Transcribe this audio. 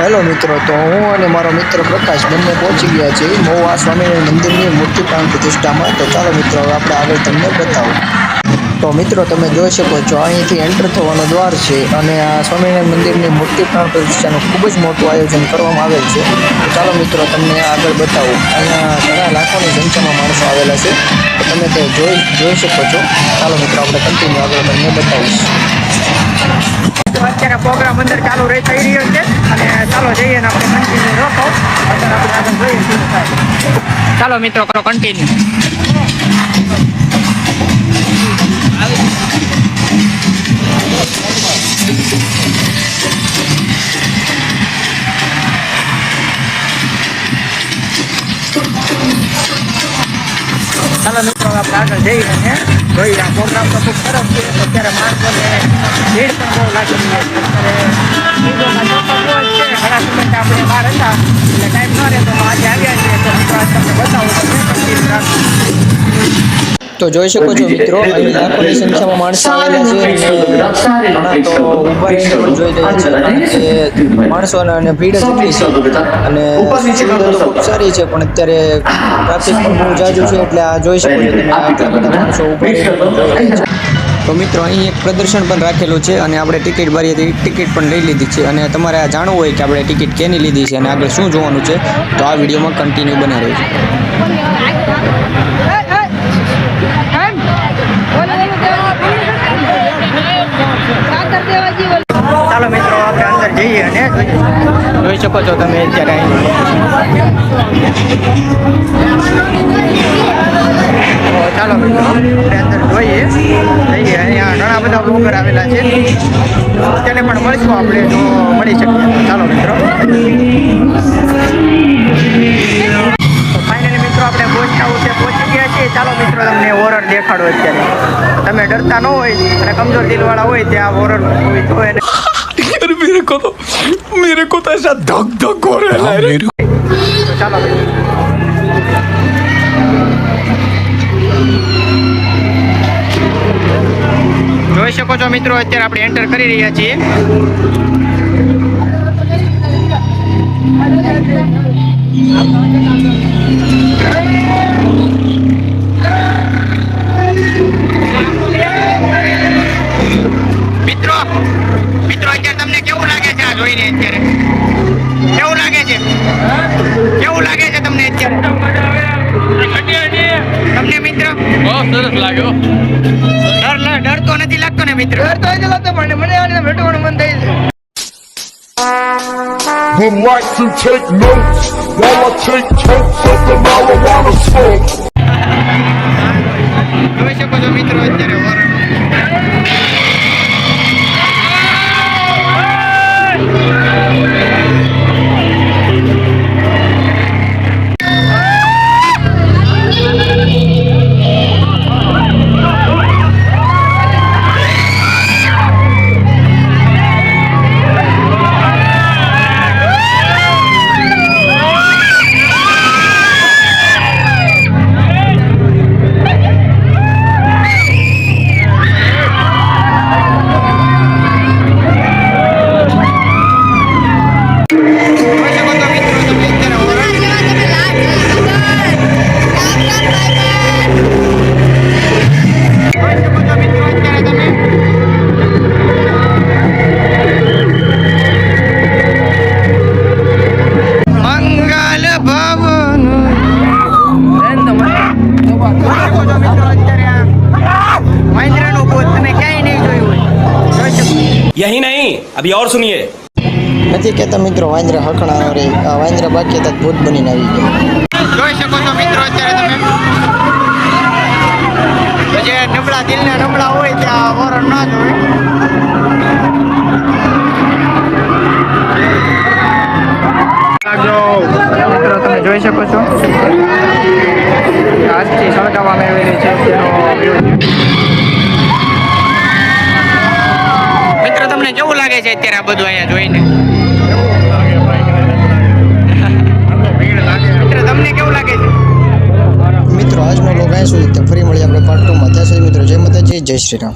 Hello મિત્રો, તો હું અને મારો મિત્ર પ્રકાશ બંને પહોંચી ગયા છીએ મહુવા સ્વામિનારાયણ મંદિરની મૂર્તિ પ્રાણ પ્રતિષ્ઠામાં. તો ચાલો મિત્રો આપણે આગળ તમને બતાવું. તો મિત્રો, તમે જોઈ શકો છો, અહીંથી એન્ટર થવાનો દ્વાર છે અને આ સ્વામિનારાયણ મંદિરની મૂર્તિ પ્રાણ પ્રતિષ્ઠાનું ખૂબ જ મોટું આયોજન કરવામાં આવેલ છે. ચાલો મિત્રો, તમને આગળ બતાવું. અહીંયા ઘણા લાખોની સંખ્યામાં માણસો આવેલા છે. તો તમે તે જોઈ જોઈ શકો છો. ચાલો મિત્રો, આપણે કન્ટિન્યુ આગળ તમને બતાવીશ. પ્રોગ્રામ અંદર ચાલુ રહી થઈ રહ્યો છે. અને ચાલો જઈએ ને આપણે કન્ટિન્યુ રોકો. અત્યારે આપણે આગળ જોઈએ ચાલો મિત્રો કરો કન્ટિન્યુ ચાલો મિત્રો આપણે આગળ જઈએ અને જોઈએ આ પ્રોગ્રામ તો ખૂબ સરસ છે. અત્યારે માણસોને ભીડ પણ બહુ લાગી રહી છે. અત્યારે ઘણા સમયથી આપણે બહાર હતા, એટલે ટાઈમ ન રહે તો આજે આવ્યા છીએ. તો મિત્રો તમને બતાવું તો તો જોઈ શકો છો મિત્રો અહીં લાખોની સંખ્યામાં માણસો આવેલા છે. અને તો ઊભા રહીને જોઈ રહ્યા છે. કે માણસોના અને ભીડ એટલી છે. અને સુવિધા તો ખૂબ સારી છે પણ અત્યારે ટ્રાફિક પણ બહુ જાજુ છે એટલે આ જોઈ શકો છો તમે આટલા બધા માણસો ઊભા રહીને તો મિત્રો અહીં એક પ્રદર્શન પણ રાખેલું છે અને આપણે ટિકિટ ભરીએ હતી ટિકિટ પણ લઈ લીધી છે. અને તમારે આ જાણવું હોય કે આપણે ટિકિટ કેની લીધી છે અને આગળ શું જોવાનું છે તો આ વિડીયોમાં કન્ટિન્યુ બના રહ્યું છે ચાલો મિત્રો, આપણે અંદર જઈએ અને જોઈ શકો છો તમે અત્યારે અહીં. ચાલો મિત્રો, આપણે અંદર જોઈએ. જઈએ અહીંયા ઘણા બધા બ્લોગર આવેલા છે. તેને પણ મળીશું આપણે જો મળી શકીએ. ચાલો મિત્રો. ચાલો મિત્રો તમને હોરર દેખાડો અત્યારે. તમે ડરતા ન હોય અને કમજોર દિલવાળા હોય તે આ હોરર મૂવી જોવે ને યાર મેરે કો તો મેરે કો તો એસા ધક ધક હો રહા હે. ચાલો જોઈ શકો છો મિત્રો અત્યારે આપણે એન્ટર કરી રહ્યા છીએ. Thank you. જોઈને અત્યારે. કેવું લાગે છે? કેવું લાગે છે તમને અત્યારે? તમને મિત્ર? સરસ લાગ્યો ડર ડરતો ડર તો નથી લાગતો ને મિત્ર? ડર તો નથી લાગતો પણ મને આને ભેટવાનું મન થાય છે. Would like to take notes while I take notes of the marijuana यही नहीं अभी और सुनिए નથી કહેતા મિત્રો વાંદરા હકણા રે આ વાંદરા બાકી હતા ભૂત બનીને આવી ગયા જોઈ શકો છો મિત્રો અત્યારે તમે જે નબળા દિલના નબળા હોય ત્યાં વરણ ના જોવે મિત્રો તમે જોઈ શકો છો આજથી સળગાવવામાં આવેલી છે તેનો તમને કેવું લાગે છે અત્યારે આ બધું અહીંયા જોઈને? કેવું લાગે છે? મિત્રો, આજનો લોગ અહીં સુધી ફરી મળીએ આપણે પાર્ટ ટુમાં ત્યાં મિત્રો, જય માતાજી, જય શ્રી રામ.